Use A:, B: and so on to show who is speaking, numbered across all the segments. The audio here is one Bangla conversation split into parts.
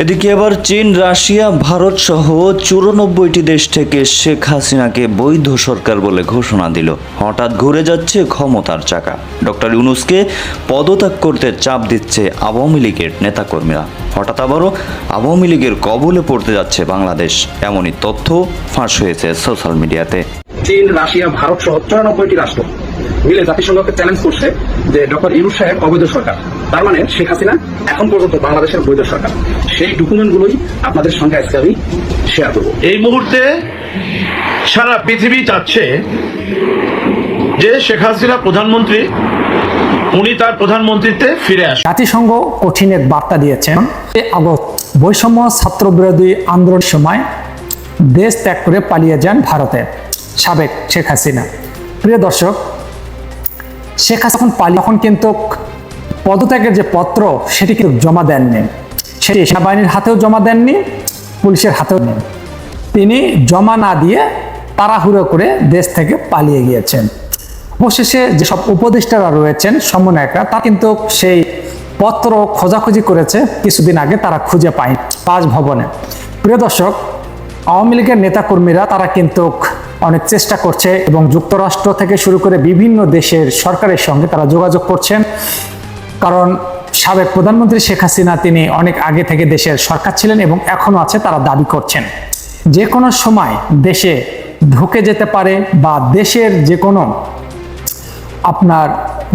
A: এদিকে আবার চীন, রাশিয়া, ভারত সহ চুরানব্বইটি দেশ থেকে শেখ হাসিনাকে বৈধ সরকার বলে ঘোষণা দিল। হঠাৎ ঘুরে যাচ্ছে ক্ষমতার চাকা। ডক্টর ইউনুসকে পদত্যাগ করতে চাপ দিচ্ছে আওয়ামী লীগের নেতাকর্মীরা। হঠাৎ আবারও আওয়ামী লীগের কবলে পড়তে যাচ্ছে বাংলাদেশ। এমনই তথ্য ফাঁস হয়েছে সোশ্যাল মিডিয়াতে।
B: চীন, রাশিয়া, ভারত সহ চুরানব্বইটি রাষ্ট্র। মিলে জাতিসংঘকে চ্যালেঞ্জ করছে যে ডক্টর ইউনুস সাহেব অবৈধ সরকার। তার মানে শেখ হাসিনা এখন পর্যন্ত বাংলাদেশের বৈধ সরকার। সেই ডকুমেন্টগুলোই আপনাদের সঙ্গে আজকে আমি শেয়ার করব।
C: এই মুহূর্তে সারা পৃথিবী চাচ্ছে যে শেখ হাসিনা প্রধানমন্ত্রী উনি তার প্রধানমন্ত্রীতে ফিরে আসেন।
D: জাতিসংঘ কঠিন এক বার্তা দিয়েছেন এ আগস্ট বৈষম্য ছাত্র বিরোধী আন্দোলনের সময় দেশ ত্যাগ করে পালিয়ে যান ভারতে। সাবেক শেখ হাসিনা। প্রিয় দর্শক শেখ হাসিনা যখন পালিয়ে তখন কিন্তু পদত্যাগের যে পত্র, সেটি কিন্তু জমা দেননি। সেটি সেনাবাহিনীর হাতেও জমা দেননি, পুলিশের হাতেও নেন তিনি জমা না দিয়ে তাড়াহুড়ো করে দেশ থেকে পালিয়ে গিয়েছেন। অবশেষে যেসব উপদেষ্টারা রয়েছেন, সমন্বয়করা তা কিন্তু সেই পত্র খোঁজাখুঁজি করেছে, কিছুদিন আগে তারা খুঁজে পায় পাঁচ ভবনে। প্রিয় দর্শক, আওয়ামী লীগের নেতাকর্মীরা, তারা কিন্তু অনেক চেষ্টা করছে এবং যুক্তরাষ্ট্র থেকে শুরু করে বিভিন্ন দেশের সরকারের সঙ্গে তারা যোগাযোগ করছেন। কারণ সাবেক প্রধানমন্ত্রী শেখ হাসিনা তিনি অনেক আগে থেকে দেশের সরকার ছিলেন এবং এখনও আছে, তারা দাবি করছেন। যে কোনো সময় দেশে ঢুকে যেতে পারে বা দেশের যে কোনো আপনার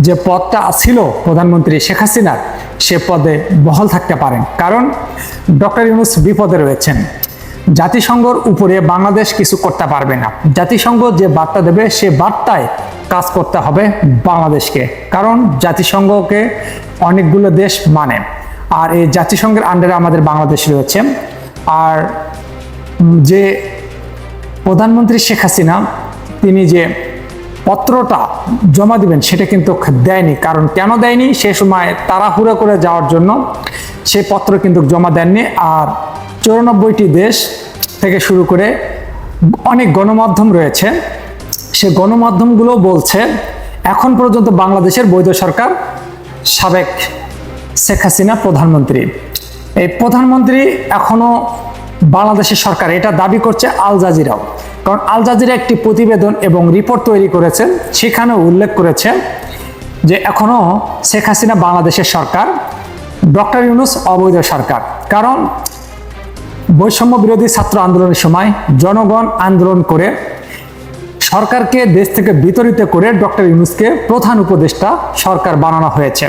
D: যে পদটা ছিল প্রধানমন্ত্রী শেখ হাসিনার, সে পদে বহল থাকতে পারেন। কারণ ডক্টর ইউনুস বিপদে রয়েছেন। জাতিসংঘর উপরে বাংলাদেশ কিছু করতে পারবে না। জাতিসংঘ যে বার্তা দেবে, সে বার্তায় কাজ করতে হবে বাংলাদেশকে। কারণ জাতিসংঘকে অনেকগুলো দেশ মানে। আর এই জাতিসংঘের আন্ডারে আমাদের বাংলাদেশ রয়েছে। আর যে প্রধানমন্ত্রী শেখ হাসিনা, তিনি যে পত্রটা জমা দিবেন, সেটা কিন্তু দেয়নি। কারণ কেন দেয়নি? সে সময় তাড়াহুড়ো করে যাওয়ার জন্য সে পত্র কিন্তু জমা দেননি। আর চৌরানব্বইটি দেশ থেকে শুরু করে অনেক গণমাধ্যম রয়েছে। সে গণমাধ্যমগুলো বলছে, এখন পর্যন্ত বাংলাদেশের বৈধ সরকার সাবেক শেখ হাসিনা প্রধানমন্ত্রী। এই প্রধানমন্ত্রী এখনও বাংলাদেশের সরকার, এটা দাবি করছে আল জাজিরাও। কারণ আল জাজিরা একটি প্রতিবেদন এবং রিপোর্ট তৈরি করেছেন সেখানে উল্লেখ করেছে যে এখনও শেখ হাসিনা বাংলাদেশের সরকার, ডক্টর ইউনুস অবৈধ সরকার। কারণ বৈষম্য বিরোধী ছাত্র আন্দোলনের সময় জনগণ আন্দোলন করে, সরকারকে দেশ থেকে বিতরিত করে ডক্টর ইউনুসকে প্রধান উপদেষ্টা সরকার বানানো হয়েছে।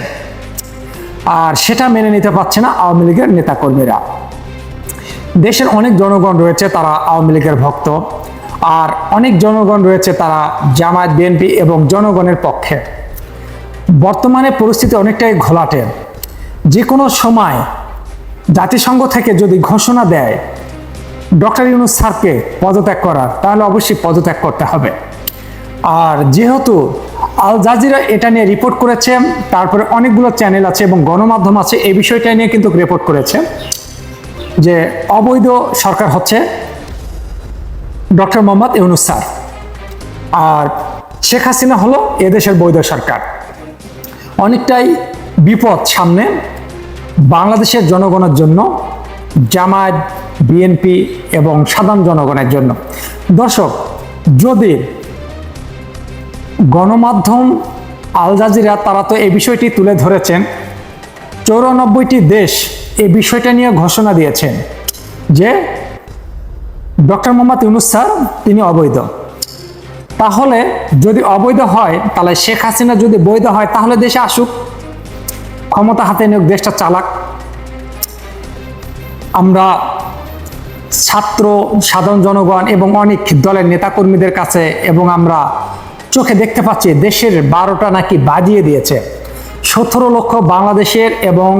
D: আর সেটা মেনে নিতে পারছে না আওয়ামী লীগের নেতাকর্মীরা। দেশের অনেক জনগণ রয়েছে তারা আওয়ামী লীগের ভক্ত, আর অনেক জনগণ রয়েছে তারা জামায়াত, বিএনপি এবং জনগণের পক্ষে। বর্তমানে পরিস্থিতি অনেকটাই ঘোলাটে। যে কোনো সময় জাতিসংঘ থেকে যদি ঘোষণা দেয়, ডক্টর ইউনুস স্যারকে পদত্যাগ করার, তাহলে অবশ্যই পদত্যাগ করতে হবে। আর যেহেতু আল জাজিরা এটা নিয়ে রিপোর্ট করেছে, তারপরে অনেকগুলো চ্যানেল আছে এবং গণমাধ্যম আছে, এই বিষয়টা নিয়ে কিন্তু রিপোর্ট করেছে যে অবৈধ সরকার হচ্ছে ডক্টর মোহাম্মদ ইউনুস স্যার। আর শেখ হাসিনা হলো এদেশের বৈধ সরকার। অনেকটাই বিপদ সামনে বাংলাদেশের জনগণের জন্য, জামায়াত, বিএনপি এবং সাধারণ জনগণের জন্য। দর্শক, যদি গণমাধ্যম আল জাজিরা তারা তো এই বিষয়টি তুলে ধরেছেন, চৌরানব্বইটি দেশ এই বিষয়টা নিয়ে ঘোষণা দিয়েছেন যে ডক্টর মোহাম্মদ ইউনুস স্যার, তিনি অবৈধ। তাহলে যদি অবৈধ হয়, তাহলে শেখ হাসিনা যদি বৈধ হয়, তাহলে দেশে আসুক। ক্ষমতা হাতে নিয়োগ, দেশটা চালাক। আমরা ছাত্র, সাধারণ জনগণ এবং অনেক দলের নেতাকর্মীদের কাছে এবং আমরা চোখে দেখতে পাচ্ছি দেশের বারোটা নাকি বাজিয়ে দিয়েছে। সতেরো লক্ষ বাংলাদেশের এবং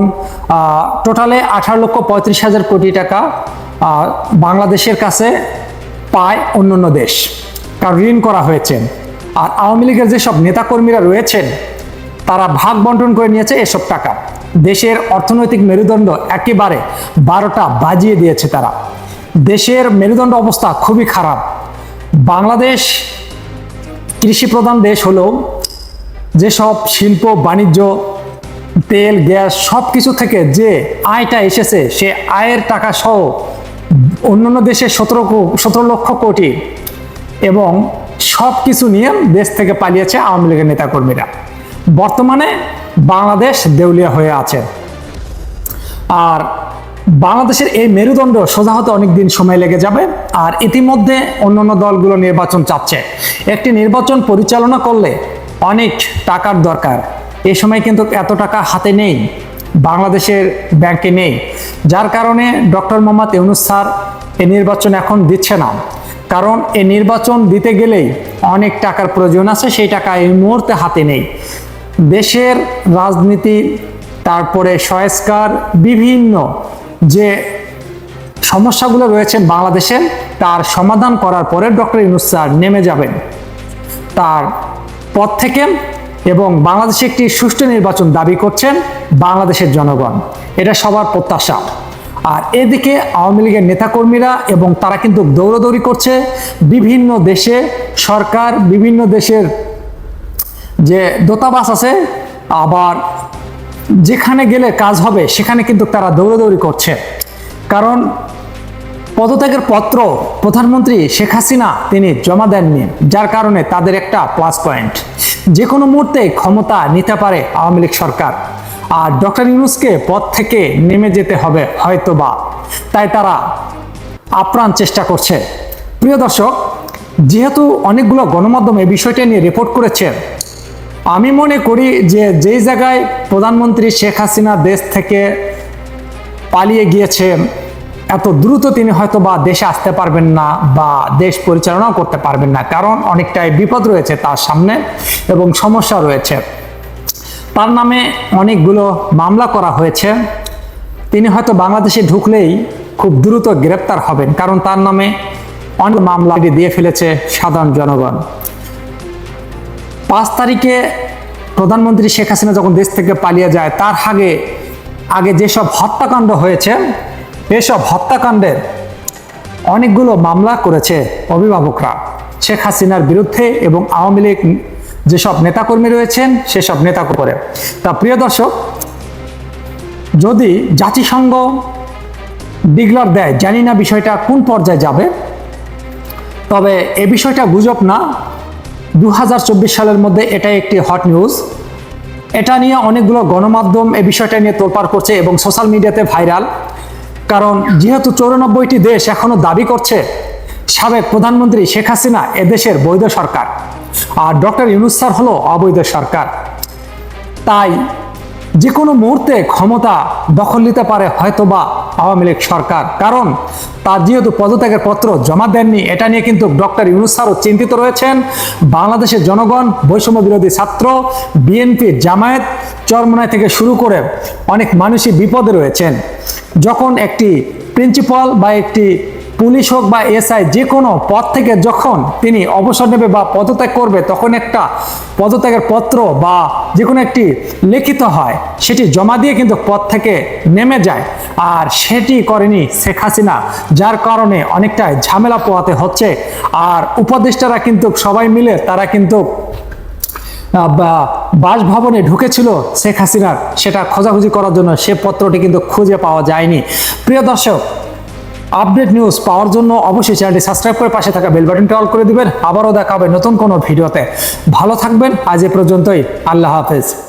D: টোটালে আঠারো লক্ষ পঁয়ত্রিশ হাজার কোটি টাকা বাংলাদেশের কাছে পায় অন্যান্য দেশ। কারণ ঋণ করা হয়েছে। আর আওয়ামী লীগের যেসব নেতাকর্মীরা রয়েছেন তারা ভাগ বন্টন করে নিয়েছে এসব টাকা। দেশের অর্থনৈতিক মেরুদণ্ড একেবারে বারোটা বাজিয়ে দিয়েছে তারা। দেশের মেরুদণ্ড অবস্থা খুবই খারাপ। বাংলাদেশ কৃষি প্রধান দেশ হলেও যেসব শিল্প, বাণিজ্য, তেল, গ্যাস সব কিছু থেকে যে আয়টা এসেছে, সে আয়ের টাকা সহ অন্যান্য দেশে সতেরো সতেরো লক্ষ কোটি এবং সব কিছু নিয়ে দেশ থেকে পালিয়েছে আওয়ামী লীগের নেতাকর্মীরা। বর্তমানে বাংলাদেশ দেউলিয়া হয়ে আছে। আর বাংলাদেশের এই মেরুদণ্ড সোজা হতে অনেক দিন সময় লেগে যাবে, আর ইতিমধ্যে অন্যান্য দলগুলো নির্বাচন চাচ্ছে একটি নির্বাচন পরিচালনা করলে অনেক টাকার দরকার। এই সময় কিন্তু এত টাকা হাতে নেই, বাংলাদেশের ব্যাংকে নেই। যার কারণে ডক্টর মোহাম্মদ ইউনুস স্যার এই নির্বাচন এখন দিচ্ছে না। কারণ এই নির্বাচন দিতে গেলেই অনেক টাকার প্রয়োজন আছে, সেই টাকা এই মুহূর্তে হাতে নেই। দেশের রাজনীতি, তারপরে সংস্কার বিভিন্ন যে সমস্যাগুলো রয়েছে বাংলাদেশে, তার সমাধান করার পরে ডক্টর ইউনুস স্যার নেমে যাবেন তার পদ থেকে এবং বাংলাদেশে একটি সুষ্ঠু নির্বাচন দাবি করছেন বাংলাদেশের জনগণ। এটা সবার প্রত্যাশা। আর এদিকে আওয়ামী লীগের নেতাকর্মীরা এবং তারা কিন্তু দৌড়দৌড়ি করছে বিভিন্ন দেশে সরকার, বিভিন্ন দেশের যে দূতাবাস আছে, আবার যেখানে গেলে কাজ হবে, সেখানে কিন্তু তারা দৌড়াদৌড়ি করছে। কারণ পদত্যাগের পত্র প্রধানমন্ত্রী শেখ হাসিনা তিনি জমা দেননি, যার কারণে তাদের একটা প্লাস পয়েন্ট যে কোনো মুহূর্তে ক্ষমতা নিতে পারে আওয়ামী লীগ সরকার। আর ডক্টর ইউনুসকে পদ থেকে নেমে যেতে হবে হয়তো বা তাই তারা আপ্রাণ চেষ্টা করছে। প্রিয় দর্শক, যেহেতু অনেকগুলো গণমাধ্যম এই বিষয়টা নিয়ে রিপোর্ট করেছে আমি মনে করি যে যেই জায়গায় প্রধানমন্ত্রী শেখ হাসিনা দেশ থেকে পালিয়ে গিয়েছে, এত দ্রুত তিনি হয়তো বা দেশে আসতে পারবেন না বা দেশ পরিচালনাও করতে পারবেন না। কারণ অনেকটাই বিপদ রয়েছে তার সামনে এবং সমস্যা রয়েছে। তার নামে অনেকগুলো মামলা করা হয়েছে। তিনি হয়তো বাংলাদেশে ঢুকলেই খুব দ্রুত গ্রেপ্তার হবেন, কারণ তার নামে অনেক মামলা দিয়ে ফেলেছে সাধারণ জনগণ। পাঁচ তারিখে প্রধানমন্ত্রী শেখ হাসিনা যখন দেশ থেকে পালিয়ে যায়, তার আগে আগে যেসব হত্যাকাণ্ড হয়েছে, এসব হত্যাকাণ্ডের অনেকগুলো মামলা করেছে অভিভাবকরা। শেখ হাসিনার বিরুদ্ধে এবং আওয়ামী লীগ যেসব নেতাকর্মী রয়েছেন, সেসব নেতা করে তা প্রিয় দর্শক, যদি জাতিসংঘ ডিগলার দেয়, জানি না বিষয়টা কোন পর্যায়ে যাবে, তবে এ বিষয়টা গুজব না। দু হাজার চব্বিশ সালের মধ্যে এটাই একটি হট নিউজ এটা নিয়ে অনেকগুলো গণমাধ্যম এ বিষয়টা নিয়ে তোলপাড় করছে এবং সোশ্যাল মিডিয়াতে ভাইরাল কারণ যেহেতু চৌরানব্বইটি দেশ এখনও দাবি করছে, সাবেক প্রধানমন্ত্রী শেখ হাসিনা এদেশের বৈধ সরকার, আর ডক্টর ইউনুস স্যার হলো অবৈধ সরকার। তাই যে কোনো মুহূর্তে ক্ষমতা দখল নিতে পারে হয়তোবা আওয়ামী লীগ সরকার। কারণ তার যেহেতু পদত্যাগের পত্র জমা দেননি, এটা নিয়ে কিন্তু ডক্টর ইউনুস স্যারও চিন্তিত রয়েছেন। বাংলাদেশের জনগণ বৈষম্য বিরোধী ছাত্র, বিএনপি জামায়াত চরমনায় থেকে শুরু করে অনেক মানুষই বিপদে রয়েছেন। যখন একটি প্রিন্সিপাল বা একটি পুলিশ হোক বা এসআই, যে কোনো পদ থেকে যখন তিনি অবসর নেবে বা পদত্যাগ করবে, তখন একটা পদত্যাগের পত্র বা যে কোনো একটি লিখিত হয়, সেটি জমা দিয়ে কিন্তু পদ থেকে নেমে যায়। আর সেটি করেনি শেখ হাসিনা, যার কারণে অনেকটা ঝামেলা পোয়াতে হচ্ছে। আর উপদেষ্টারা কিন্তু সবাই মিলে, তারা কিন্তু বাসভবনে ঢুকেছিল শেখ হাসিনার। সেটা খোঁজাখুঁজি করার জন্য সে পত্রটি কিন্তু খুঁজে পাওয়া যায়নি। প্রিয় দর্শক আপডেট নিউজ পাওয়ার জন্য অবশ্যই চ্যানেলটি সাবস্ক্রাইব করে পাশে থাকা বেল বাটনটি অল করে দিবেন। আবারও দেখা হবে নতুন কোনো ভিডিওতে। ভালো থাকবেন। আজ এ পর্যন্তই। আল্লাহ হাফেজ।